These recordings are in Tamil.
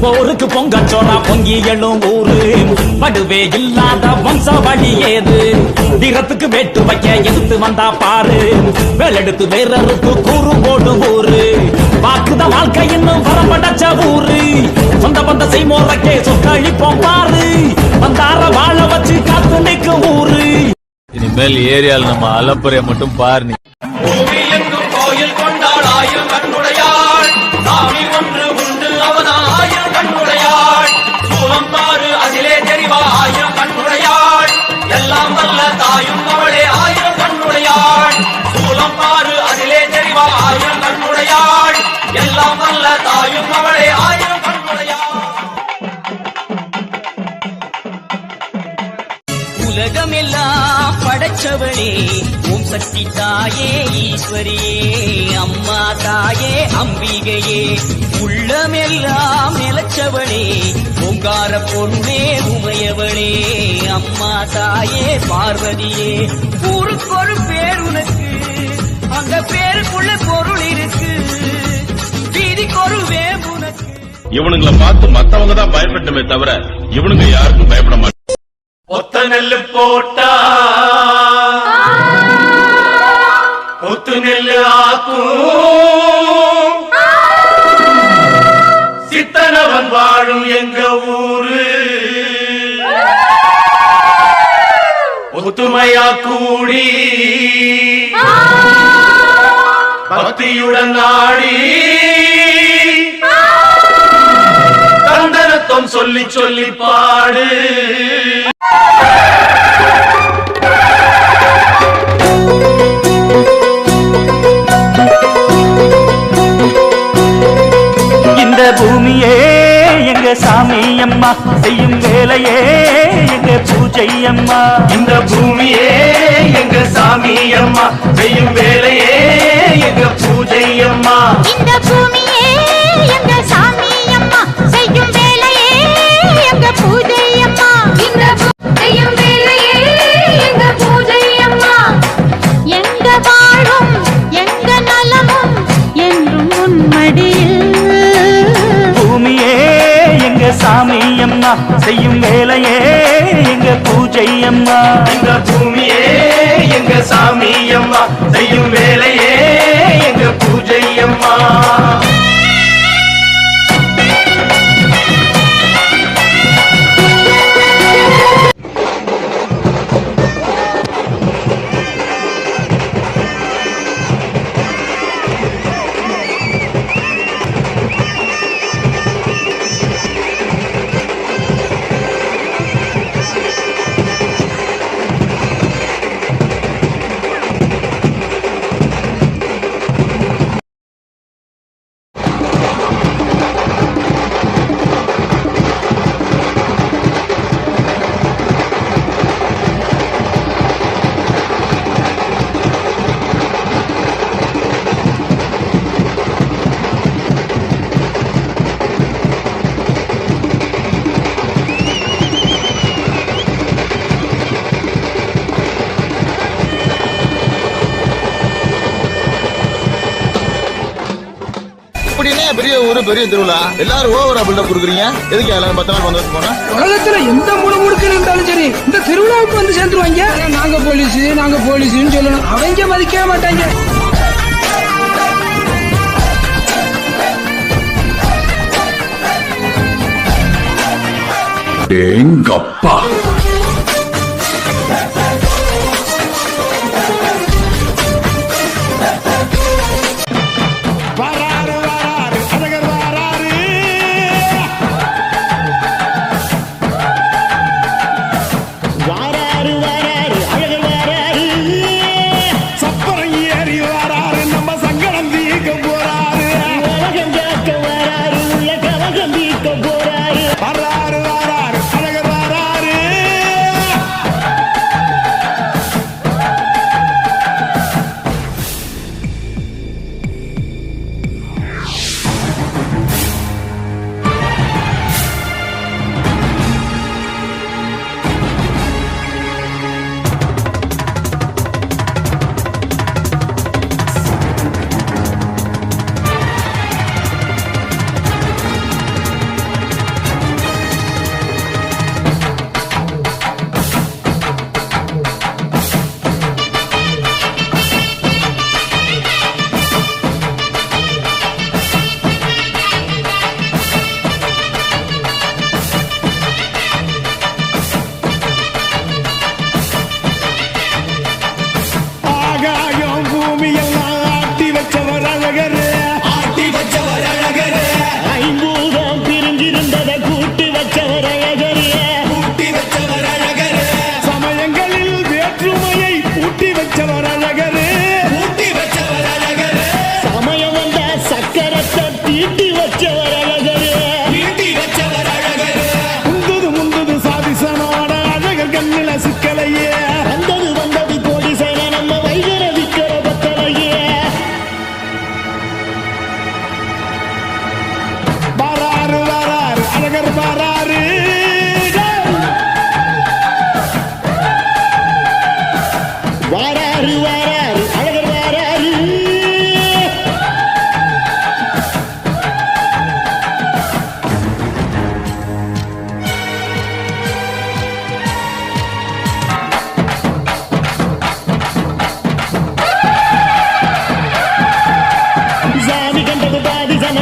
போருக்கு பொங்கச்சோரா பொங்கி எழும் ஊரு. படுவே இல்லாத வம்ச வழி ஏது? வீரத்துக்கு வேட்டு வைக்க எதிர்த்து வந்தா பாரு. வேலெடுத்து வேறறுத்து கூறு போடும் ஊரு. வாக்குத வாழ்க்கை இன்னும் வரப்படச்ச ஊரு. சொந்த பந்த செய்மோரக்கே சொத்தழிப்போம் பாரு. வந்தார வாழ வச்சு காத்து நிற்கும் ஊரு. இனிமேல் ஏரியால நம்ம அலப்புறைய மட்டும் பாரு கோயில் கொண்டாள் கண்ணுடையாள் சாமி ஒன்று எல்லாம் தாயும் அவள் படைச்சவளே ஓம் சக்தி தாயே ஈஸ்வரியே. அம்மா தாயே அம்பிகையே. உள்ளமெல்லாம் நிலச்சவளே. ஓங்கார பொருளே உமையவளே. அம்மா தாயே பார்வதியே. ஊருக்கொரு பேர் உனக்கு. அந்த பேருக்குள்ள பொருள் இருக்கு. வீதிக்கொரு வேம்பு உனக்கு. இவனுங்களை பார்த்து மத்தவங்க தான் பயப்படணுமே தவிர இவனுங்க யாருக்கும் பயப்பட மாட்டாங்க. ஒத்த நெல்லு போட்டா ஒத்து நெல்லு ஆக்கும். சித்தனவன் வாழும் எங்க ஊரு. ஒத்துமையா கூடி பக்தியுடன் நாடி தந்தனத்தம் சொல்லி சொல்லி பாடு. அம்மா செய்யும் வேலையே எங்க பூஜை அம்மா இந்த பூமியே எங்க சாமி அம்மா செய்யும் வேலையே எங்க பூஜை அம்மா இந்த பூமியே செய்யும் வேலையே எங்க பூஜை அம்மா. எங்க பூமியே எங்க சாமி அம்மா. செய்யும் வேலையே எங்க பூஜை அம்மா. ஊரு பெரிய திருவிழா எல்லாரும் ஓவரா பில்டப் கொடுக்குறீங்க. எதுக்கு எல்லாரும் பத்து நாள் வந்து போனா? உலகத்துல எந்த மூணு முடுக்குன்னு இருந்தாலும் சரி இந்த திருவிழாவுக்கு வந்து சேர்ந்துருவாங்க. நாங்க போலீஸ் நாங்க போலீஸ்னு சொல்லணும். அவங்க மதிக்கவே மாட்டாங்க. எங்கப்பா?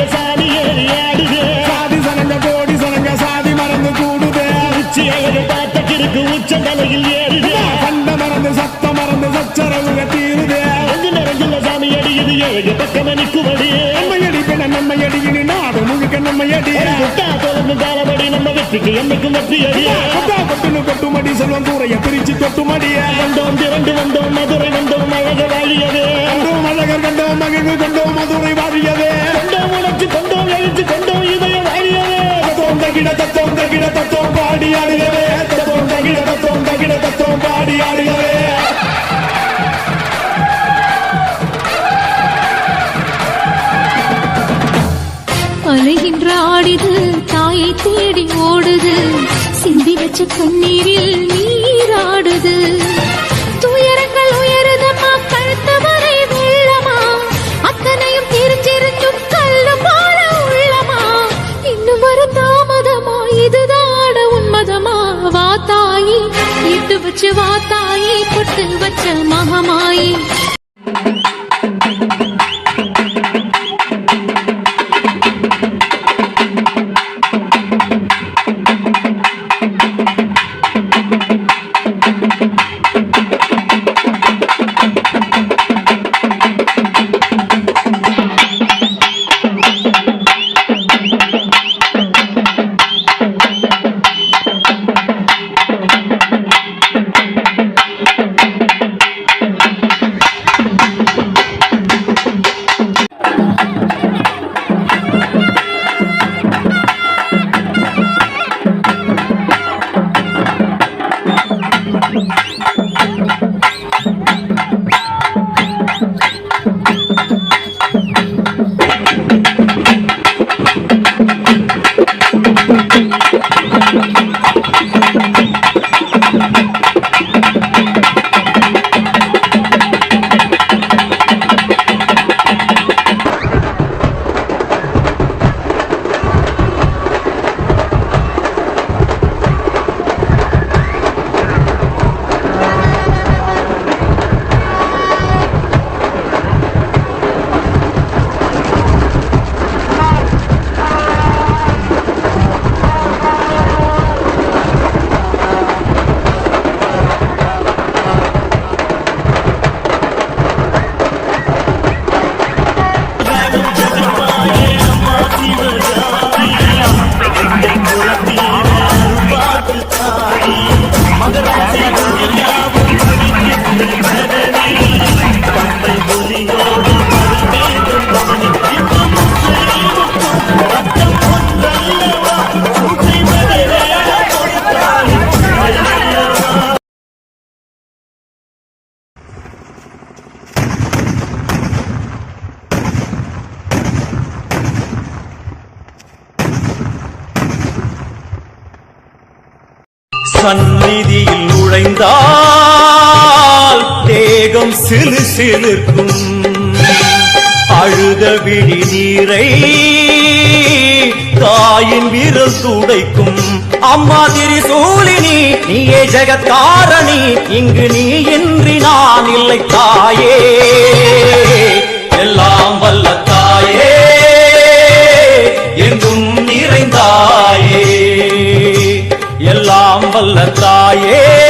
சனங்க சாதி ஏறி ஆடுது சாதி சனங்க கோடி சனங்க சாதி மறந்து கூடுது. உச்சி அழகு பார்த்த கிறுக்கு உச்ச தலையில் ஏறுது. கண்ட மறந்து சத்த மறந்து சச்சரவுக தீருது. அங்கு நிறைஞ்சுள்ள சாமி அடியுது ஏழு பக்கம் நிற்குமடி நம்மையடி பின்ன நம்மையடி இனி நாடு முழுக்க நம்மையடி முட்டா தொடர்ந்து காலபடி நம்ம வெற்றிக்கு என்னைக்கும் வெற்றி அடி கொட்டா கொட்டுன்னு கொட்டுமடி செல்வம் கூரைய பிரிச்சு கொட்டுமடிய. வந்தோம் திரண்டு வந்தோம் மதுரை வந்தோம் அழக வாழியது கண்டோம் அழகர் கண்டோம் மகிழ்வு கொண்டோம் மதுரை வாழியது கொண்டோம் உணர்ச்சி கொண்டோம் கொண்டு இதய வாடியவே தத்தோம் தகிட தத்தோம் தகிட தத்தோம் பாடி ஆடுகவே தத்தோம் தகிட தத்தோம் தகிட தத்தோம் பாடி ஆடுகவே அலைகின்ற ஆடிது தாயை தேடி ஓடுது. சிந்தி வச்ச கண்ணீரில் நீ இட்டு வாத்தாயி பொட்டு வச்ச மகமாயி. சந்நிதியில் நுழைந்தால் தேகம் சிலு சிலிர்க்கும். அழுத விழி நீரை தாயின் விரல் துடைக்கும். அம்மா திரிசூலினி நீயே ஜெகத்காரணி இங்கு நீ இன்றி நான் இல்லை தாயே. எல்லாம் வல்ல நல்ல தாயே.